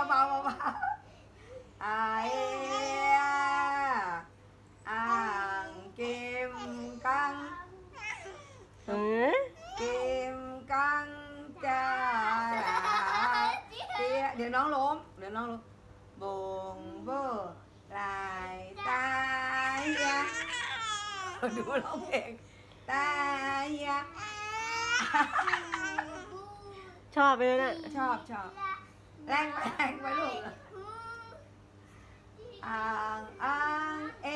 าเบาเบาๆอาเออ่างกิมกังเออกิมกังจาลาเตียเดี๋ยวน้องล้มเดี๋ยวน้องล้มบงเบอร์ลายตายยะดูร้องเพลงตายยะชอบเลยนะชอบชอบ แรงไปแรงไปลูกอ่างอ่างเอ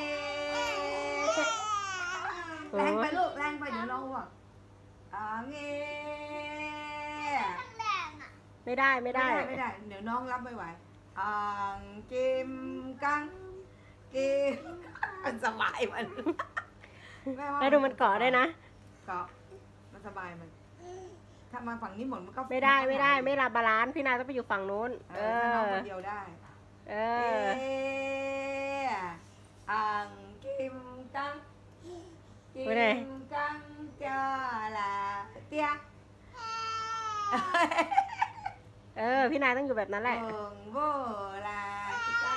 แรงไปลูกแรงไปเดี๋ยวน้องอ้วกอ่างเอไม่ได้ไม่ได้ไม่ได้ เดี๋ยวน้องรับไม่ไหวอ่างกิมกังกิมมันสบายมันม่ว่าแล้วดูมันเกาะได้วยนะ เกาะมันสบายมัน ถ้ามาฝั่งนี้หมดมันก็ไม่ได้ไม่ได้ ไม่รับบาลานซ์พี่นายต้องไปอยู่ฝั่งนู้น เอเออถ้าน้องอ คนเดียวได้ เอเออ อ่างกิมกังกิไปไหน มกังจาลาเตียเออ พี่นายต้องอยู่แบบนั้นแหละเบิงโบลาจิตา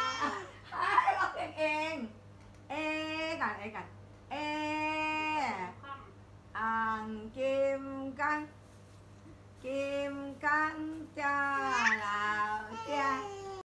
ให้เราเพลงเอง เอกันเอกันเอ